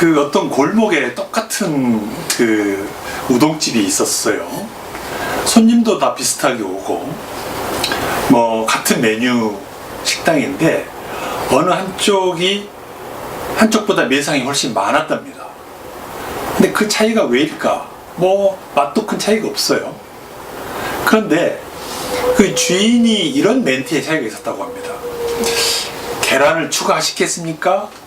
그 어떤 골목에 똑같은 그 우동집이 있었어요. 손님도 다 비슷하게 오고 뭐 같은 메뉴 식당인데 어느 한쪽이 한쪽보다 매상이 훨씬 많았답니다. 근데 그 차이가 왜일까? 뭐 맛도 큰 차이가 없어요. 그런데 그 주인이 이런 멘트에 차이가 있었다고 합니다. 계란을 추가하시겠습니까?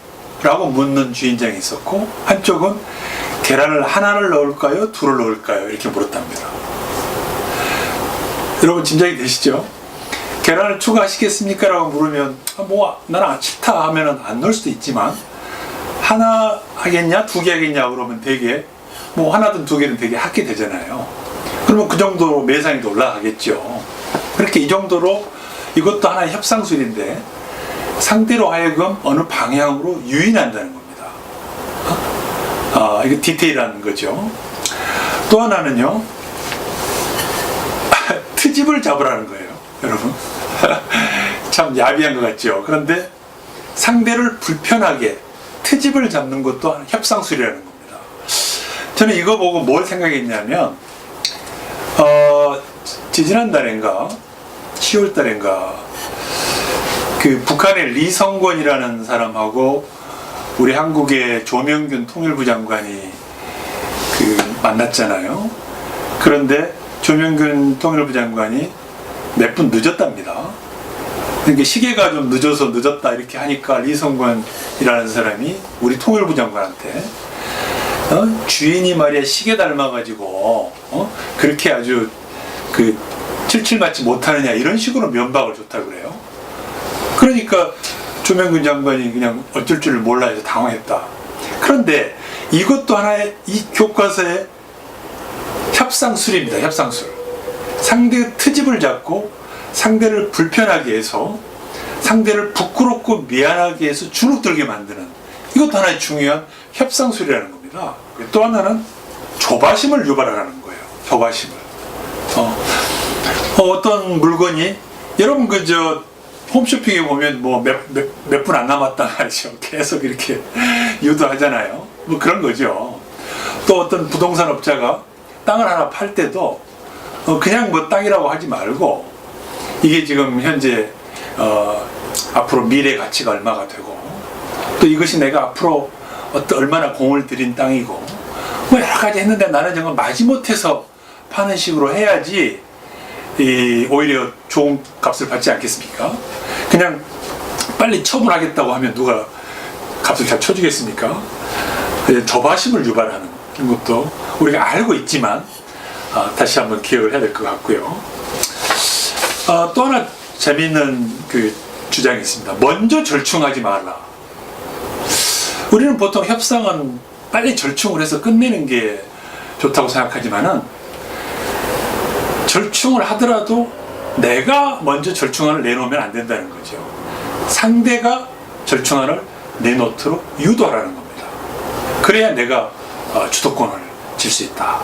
라고 묻는 주인장이 있었고 한쪽은 계란을 하나를 넣을까요? 둘을 넣을까요? 이렇게 물었답니다. 여러분 짐작이 되시죠? 계란을 추가하시겠습니까? 라고 물으면 아, 뭐 나는 싫다 하면 안 넣을 수도 있지만 하나 하겠냐? 두 개 하겠냐? 그러면 되게 뭐 하나든 두 개는 되게 하게 되잖아요. 그러면 그 정도로 매상이 올라가겠죠. 그렇게 이 정도로 이것도 하나의 협상술인데 상대로 하여금 어느 방향으로 유인한다는 겁니다. 아, 이거 디테일한 거죠. 또 하나는요, 트집을 잡으라는 거예요, 여러분. 참 야비한 것 같죠. 그런데 상대를 불편하게 트집을 잡는 것도 협상술이라는 겁니다. 저는 이거 보고 뭘 생각했냐면, 어, 지지난달인가, 10월달인가, 그 북한의 리성권이라는 사람하고 우리 한국의 조명균 통일부 장관이 그 만났잖아요. 그런데 조명균 통일부 장관이 몇 분 늦었답니다. 그러니까 시계가 좀 늦어서 늦었다 이렇게 하니까 리성권이라는 사람이 우리 통일부 장관한테 어? 주인이 말이야 시계 닮아가지고 어? 그렇게 아주 그 칠칠 맞지 못하느냐 이런 식으로 면박을 줬다 그래요. 그러니까 조명근 장관이 그냥 어쩔 줄 몰라 해서 당황했다. 그런데 이것도 하나의 이 교과서의 협상술입니다. 협상술. 상대의 트집을 잡고 상대를 불편하게 해서 상대를 부끄럽고 미안하게 해서 주눅들게 만드는 이것도 하나의 중요한 협상술이라는 겁니다. 또 하나는 조바심을 유발하라는 거예요. 조바심을. 어, 어, 떤 물건이 여러분 그저 홈쇼핑에 보면 뭐 몇 분 안 남았다 하죠. 계속 이렇게 유도하잖아요. 뭐 그런 거죠. 또 어떤 부동산 업자가 땅을 하나 팔 때도 어, 그냥 뭐 땅이라고 하지 말고 이게 지금 현재 어, 앞으로 미래 가치가 얼마가 되고 또 이것이 내가 앞으로 어떤 얼마나 공을 들인 땅이고 뭐 여러 가지 했는데 나는 정말 마지못해서 파는 식으로 해야지 이 오히려 좋은 값을 받지 않겠습니까? 그냥 빨리 처분하겠다고 하면 누가 값을 잘 쳐주겠습니까? 그래서 저바심을 유발하는 것도 우리가 알고 있지만 아, 다시 한번 기억을 해야 될 것 같고요. 아, 또 하나 재미있는 그 주장이 있습니다. 먼저 절충하지 말라. 우리는 보통 협상은 빨리 절충을 해서 끝내는 게 좋다고 생각하지만은 절충을 하더라도 내가 먼저 절충안을 내놓으면 안 된다는 거죠. 상대가 절충안을 내놓도록 유도하라는 겁니다. 그래야 내가 어, 주도권을 질 수 있다.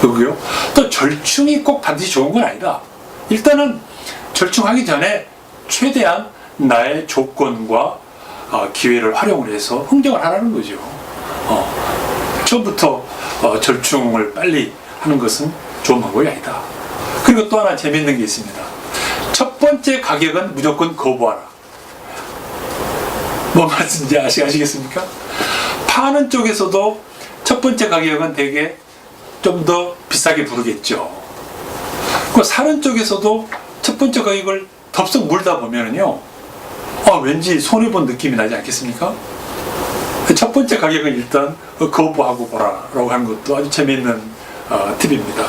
그리고요. 또 절충이 꼭 반드시 좋은 건 아니다. 일단은 절충하기 전에 최대한 나의 조건과 어, 기회를 활용을 해서 흥정을 하라는 거죠. 어, 처음부터 어, 절충을 빨리 하는 것은 좋은 방법이 아니다. 그리고 또 하나 재밌는 게 있습니다. 첫 번째 가격은 무조건 거부하라. 뭔 말씀인지 아시, 아시겠습니까? 파는 쪽에서도 첫 번째 가격은 되게 좀 더 비싸게 부르겠죠. 그 사는 쪽에서도 첫 번째 가격을 덥석 물다 보면은요, 아, 왠지 손해본 느낌이 나지 않겠습니까? 첫 번째 가격은 일단 거부하고 보라라고 하는 것도 아주 재미있는 어, 팁입니다.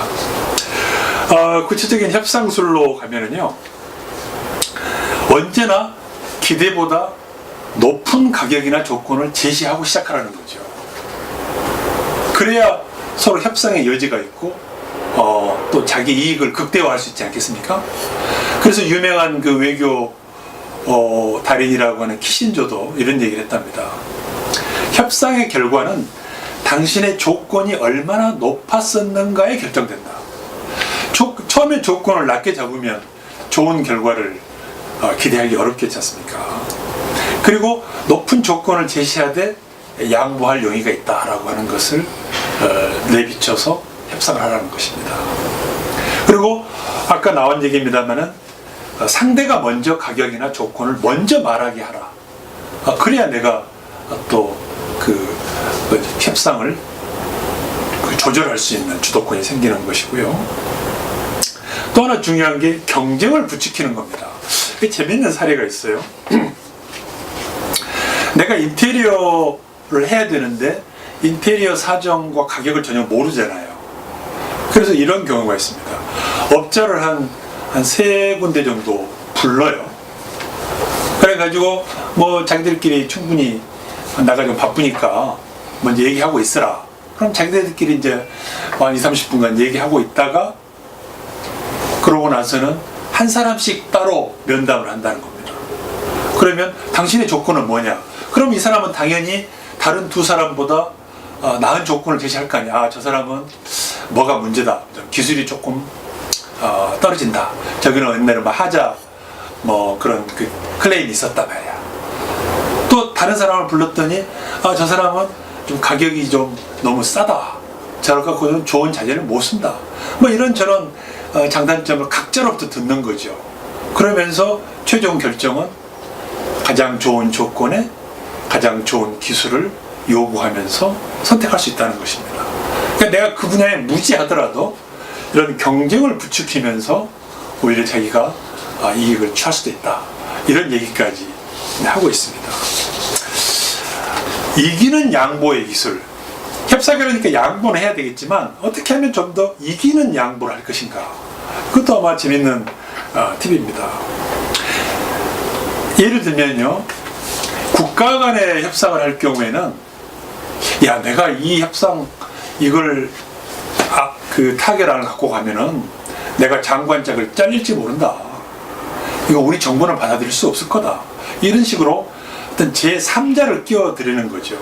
어, 구체적인 협상술로 가면은요, 언제나 기대보다 높은 가격이나 조건을 제시하고 시작하라는 거죠. 그래야 서로 협상의 여지가 있고, 어, 또 자기 이익을 극대화할 수 있지 않겠습니까? 그래서 유명한 그 외교 어, 달인이라고 하는 키신조도 이런 얘기를 했답니다. 협상의 결과는 당신의 조건이 얼마나 높았었는가에 결정된다. 조, 처음에 조건을 낮게 잡으면 좋은 결과를 어, 기대하기 어렵겠지 않습니까? 그리고 높은 조건을 제시하되 양보할 용의가 있다라고 하는 것을 어, 내비쳐서 협상을 하라는 것입니다. 그리고 아까 나온 얘기입니다만은 어, 상대가 먼저 가격이나 조건을 먼저 말하게 하라. 어, 그래야 내가 또그 협상을 그 조절할 수 있는 주도권이 생기는 것이고요. 또 하나 중요한 게 경쟁을 부추기는 겁니다. 그 재밌는 사례가 있어요. 내가 인테리어를 해야 되는데 인테리어 사정과 가격을 전혀 모르잖아요. 그래서 이런 경우가 있습니다. 업자를 한, 한 세 군데 정도 불러요. 그래가지고 뭐 자기들끼리 충분히 나가 좀 바쁘니까 먼저 얘기하고 있으라. 그럼 자기들끼리 이제 한 2, 30분간 얘기하고 있다가 그러고 나서는 한 사람씩 따로 면담을 한다는 겁니다. 그러면 당신의 조건은 뭐냐? 그럼 이 사람은 당연히 다른 두 사람보다 어, 나은 조건을 제시할 거 아니야. 아, 저 사람은 뭐가 문제다. 기술이 조금 어, 떨어진다. 저기는 옛날에 뭐 하자 뭐 그런 그 클레임이 있었단 말이야. 또 다른 사람을 불렀더니 아, 저 사람은 좀 가격이 좀 너무 싸다. 저를 갖고는 좋은 자재를 못 쓴다. 뭐 이런 저런 어, 장단점을 각자로부터 듣는 거죠. 그러면서 최종 결정은 가장 좋은 조건에 가장 좋은 기술을 요구하면서 선택할 수 있다는 것입니다. 그러니까 내가 그 분야에 무지하더라도 이런 경쟁을 부추기면서 오히려 자기가 아, 이익을 취할 수도 있다. 이런 얘기까지 하고 있습니다. 이기는 양보의 기술. 협상이라니까 양보는 해야 되겠지만 어떻게 하면 좀 더 이기는 양보를 할 것인가. 그것도 아마 재밌는 어, 팁입니다. 예를 들면요. 국가 간의 협상을 할 경우에는 야 내가 이 협상 이걸 아, 그 타결안을 갖고 가면은 내가 장관짝을 잘릴지 모른다. 이거 우리 정부는 받아들일 수 없을 거다. 이런 식으로 어떤 제 3자를 끼워드리는 거죠.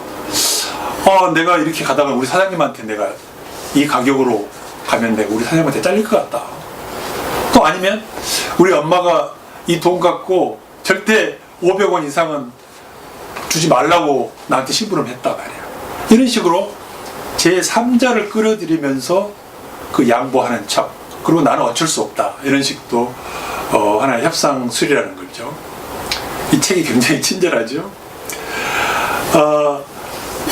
어, 내가 이렇게 가다가 우리 사장님한테 내가 이 가격으로 가면 내가 우리 사장님한테 잘릴 것 같다. 또 아니면 우리 엄마가 이 돈 갖고 절대 500원 이상은 주지 말라고 나한테 심부름했다 말이야. 이런 식으로 제 3자를 끌어들이면서 그 양보하는 척. 그리고 나는 어쩔 수 없다. 이런 식도 어, 하나의 협상술이라는 거죠. 이 책이 굉장히 친절하죠. 어,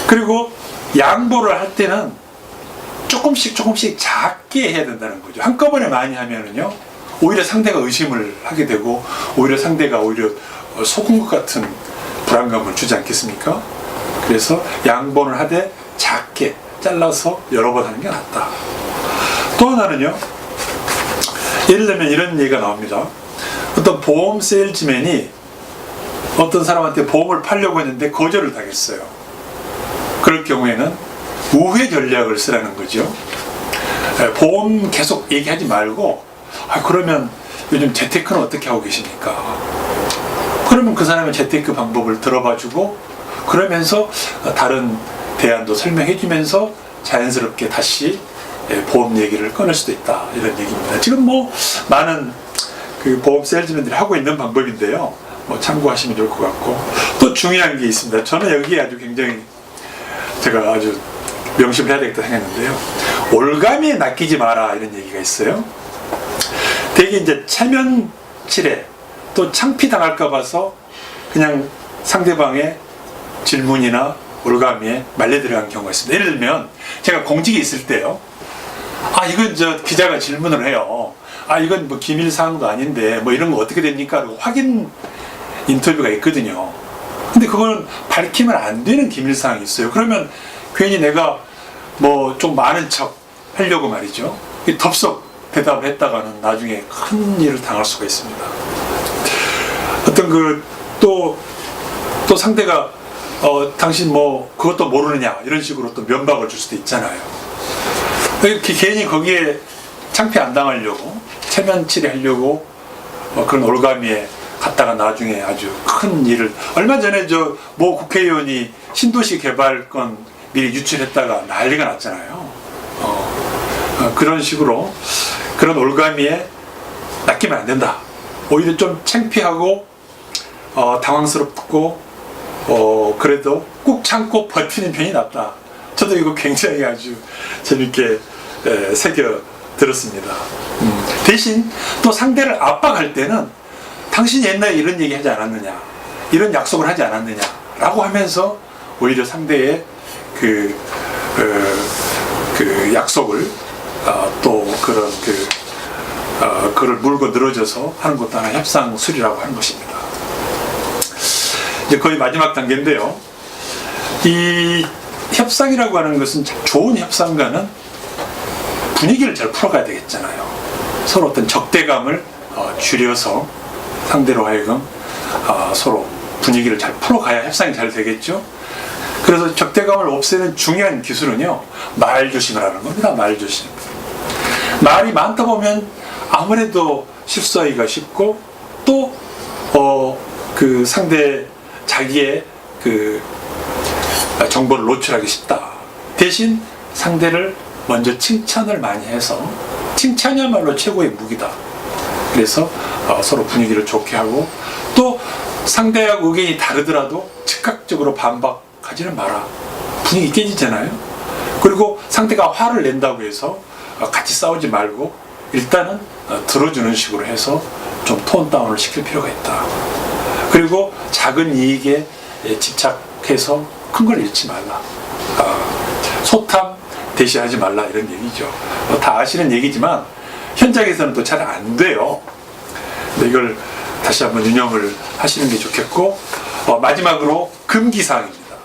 그리고 양보를 할 때는 조금씩 조금씩 작게 해야 된다는 거죠. 한꺼번에 많이 하면은요, 오히려 상대가 의심을 하게 되고, 오히려 상대가 오히려 어, 속은 것 같은 불안감을 주지 않겠습니까? 그래서 양보를 하되 작게 잘라서 여러 번 하는 게 낫다. 또 하나는요, 예를 들면 이런 얘기가 나옵니다. 어떤 보험 세일즈맨이 어떤 사람한테 보험을 팔려고 했는데 거절을 당했어요. 그럴 경우에는 우회 전략을 쓰라는 거죠. 에, 보험 계속 얘기하지 말고, 아, 그러면 요즘 재테크는 어떻게 하고 계십니까? 그러면 그 사람의 재테크 방법을 들어봐 주고, 그러면서 다른 대안도 설명해 주면서 자연스럽게 다시 예, 보험 얘기를 꺼낼 수도 있다. 이런 얘기입니다. 지금 뭐 많은 그 보험 세일즈맨들이 하고 있는 방법인데요. 뭐 참고하시면 좋을 것 같고 또 중요한 게 있습니다. 저는 여기에 아주 굉장히 제가 아주 명심을 해야 되겠다 생각했는데요. 올가미에 낚이지 마라 이런 얘기가 있어요. 되게 이제 체면칠에 또 창피 당할까 봐서 그냥 상대방의 질문이나 올가미에 말려 들어간 경우가 있습니다. 예를 들면 제가 공직에 있을 때요. 아 이건 저 기자가 질문을 해요. 아 이건 뭐 기밀 사항도 아닌데 뭐 이런 거 어떻게 됩니까? 확인 인터뷰가 있거든요. 근데 그거는 밝히면 안 되는 기밀 사항이 있어요. 그러면 괜히 내가 뭐 좀 많은 척 하려고 말이죠. 이 덥석 대답을 했다가는 나중에 큰 일을 당할 수가 있습니다. 어떤 그 또 또 상대가 어 당신 뭐 그것도 모르느냐 이런 식으로 또 면박을 줄 수도 있잖아요. 이렇게 괜히 거기에 창피 안 당하려고 체면치레 하려고 어, 그런 올가미에 갔다가 나중에 아주 큰 일을 얼마 전에 저 모 국회의원이 신도시 개발권 미리 유출했다가 난리가 났잖아요. 어, 어, 그런 식으로 그런 올가미에 낚이면 안 된다. 오히려 좀 창피하고 어, 당황스럽고 어, 그래도 꾹 참고 버티는 편이 낫다. 저도 이거 굉장히 아주 재밌게 에, 새겨 들었습니다. 음, 대신 또 상대를 압박할 때는 당신 옛날에 이런 얘기 하지 않았느냐, 이런 약속을 하지 않았느냐, 라고 하면서 오히려 상대의 그, 어, 그 약속을 어, 또 그런 그 어, 그를 물고 늘어져서 하는 것도 하나 협상술이라고 하는 것입니다. 이제 거의 마지막 단계인데요. 이 협상이라고 하는 것은 참 좋은 협상가는 분위기를 잘 풀어가야 되겠잖아요. 서로 어떤 적대감을 어, 줄여서 상대로 하여금 어, 서로 분위기를 잘 풀어가야 협상이 잘 되겠죠. 그래서 적대감을 없애는 중요한 기술은요, 말 조심을 하는 겁니다. 말 조심. 말이 많다 보면 아무래도 실수하기가 쉽고 또 어 그 상대 자기의 그 정보를 노출하기 쉽다. 대신 상대를 먼저 칭찬을 많이 해서 칭찬이야말로 최고의 무기다. 그래서 어, 서로 분위기를 좋게 하고 또 상대하고 의견이 다르더라도 즉각적으로 반박하지는 마라. 분위기 깨지잖아요. 그리고 상대가 화를 낸다고 해서 어, 같이 싸우지 말고 일단은 어, 들어주는 식으로 해서 좀 톤 다운을 시킬 필요가 있다. 그리고 작은 이익에 예, 집착해서 큰 걸 잃지 말라. 어, 소탐 대시하지 말라 이런 얘기죠. 어, 다 아시는 얘기지만 현장에서는 또 잘 안 돼요. 이걸 다시 한번 유념을 하시는 게 좋겠고 어, 마지막으로 금기사항입니다.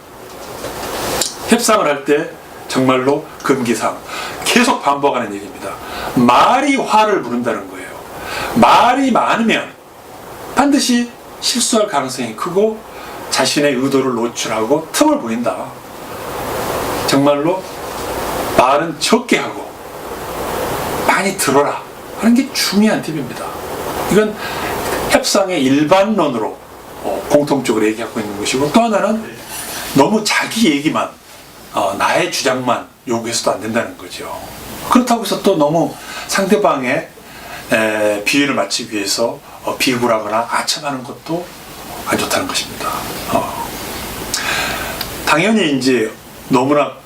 협상을 할 때 정말로 금기사항 계속 반복하는 얘기입니다. 말이 화를 부른다는 거예요. 말이 많으면 반드시 실수할 가능성이 크고 자신의 의도를 노출하고 틈을 보인다. 정말로 말은 적게 하고 많이 들어라 하는 게 중요한 팁입니다. 이건 협상의 일반론으로 어, 공통적으로 얘기하고 있는 것이고 또 하나는 너무 자기 얘기만 어, 나의 주장만 요구해서도 안 된다는 거죠. 그렇다고 해서 또 너무 상대방의 에, 비위를 맞추기 위해서 어, 비굴하거나 아첨하는 것도 안 좋다는 것입니다. 어. 당연히 이제 너무나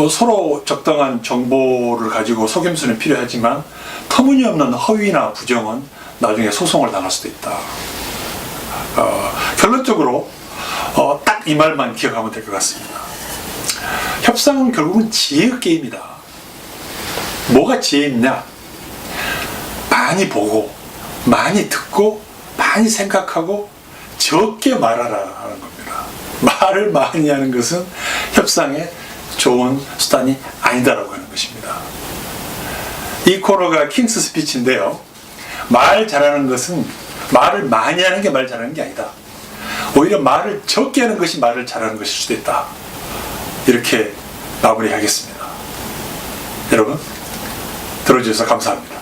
뭐 서로 적당한 정보를 가지고 속임수는 필요하지만 터무니없는 허위나 부정은 나중에 소송을 당할 수도 있다. 어, 결론적으로 어, 딱 이 말만 기억하면 될 것 같습니다. 협상은 결국은 지혜의 게임이다. 뭐가 지혜 있냐? 많이 보고, 많이 듣고, 많이 생각하고, 적게 말하라 하는 겁니다. 말을 많이 하는 것은 협상의 좋은 수단이 아니다라고 하는 것입니다. 이 코너가 킹스 스피치인데요. 말 잘하는 것은 말을 많이 하는 게 말 잘하는 게 아니다. 오히려 말을 적게 하는 것이 말을 잘하는 것일 수도 있다. 이렇게 마무리하겠습니다. 여러분, 들어주셔서 감사합니다.